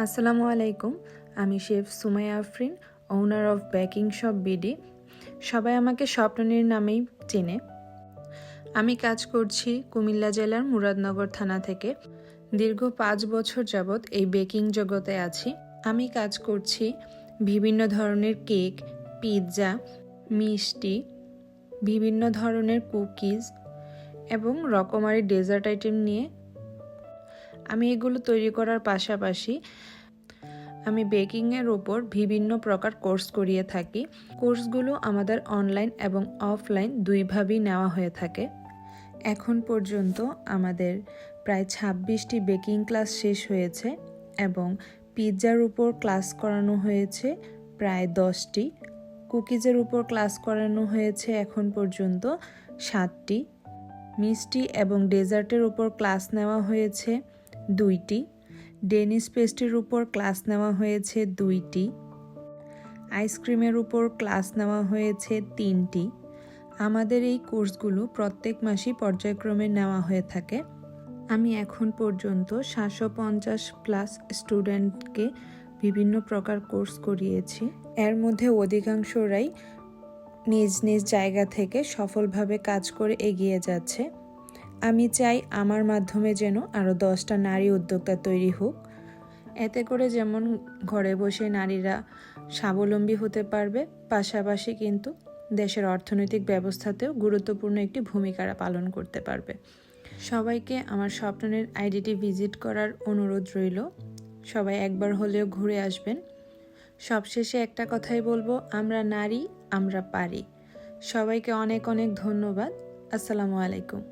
আসসালামু আলাইকুম, আমি chef Sumaiya Afrin owner of baking shop BD সবাই আমাকে স্বপ্ননীর নামেই চেনে। আমি কাজ করছি কুমিল্লা জেলার মুরাদনগর থানা থেকে। দীর্ঘ পাঁচ বছর যাবৎ এই বেকিং জগতে আছি। আমি কাজ করছি বিভিন্ন ধরনের কেক, পিৎজা, মিষ্টি, বিভিন্ন ধরনের কুকিজ এবং রকমারি ডেজার্ট আইটেম নিয়ে আমি এগুলো তৈরি করার পাশাপাশি আমি বেকিংয়ের ওপর বিভিন্ন প্রকার কোর্স করিয়ে থাকি। কোর্সগুলো আমাদের অনলাইন এবং অফলাইন দুইভাবেই নেওয়া হয়ে থাকে। এখন পর্যন্ত আমাদের প্রায় ছাব্বিশটি বেকিং ক্লাস শেষ হয়েছে এবং পিৎজার উপর ক্লাস করানো হয়েছে প্রায় দশটি। কুকিজের উপর ক্লাস করানো হয়েছে এখন পর্যন্ত সাতটি। মিষ্টি এবং ডেজার্টের উপর ক্লাস নেওয়া হয়েছে দুইটি। ডেনিস পেস্ট্রির উপর ক্লাস নেওয়া হয়েছে দুইটি। আইসক্রিমের উপর ক্লাস নেওয়া হয়েছে তিনটি। আমাদের এই কোর্সগুলো প্রত্যেক মাসেই পর্যায়ক্রমে নেওয়া হয়ে থাকে। আমি এখন পর্যন্ত সাতশো পঞ্চাশ প্লাস স্টুডেন্টকে বিভিন্ন প্রকার কোর্স করিয়েছি। এর মধ্যে অধিকাংশরাই নিজ নিজ জায়গা থেকে সফলভাবে কাজ করে এগিয়ে যাচ্ছে। আমি চাই আমার মাধ্যমে যেন আরও দশটা নারী উদ্যোক্তা তৈরি হোক। এতে করে যেমন ঘরে বসে নারীরা স্বাবলম্বী হতে পারবে, পাশাপাশি কিন্তু দেশের অর্থনৈতিক ব্যবস্থাতেও গুরুত্বপূর্ণ একটি ভূমিকা পালন করতে পারবে। সবাইকে আমার স্বপ্নের আইডিটি ভিজিট করার অনুরোধ রইল। সবাই একবার হলেও ঘুরে আসবেন। সবশেষে একটা কথাই বলব, আমরা নারী, আমরা পারি। সবাইকে অনেক অনেক ধন্যবাদ। আসসালামু আলাইকুম।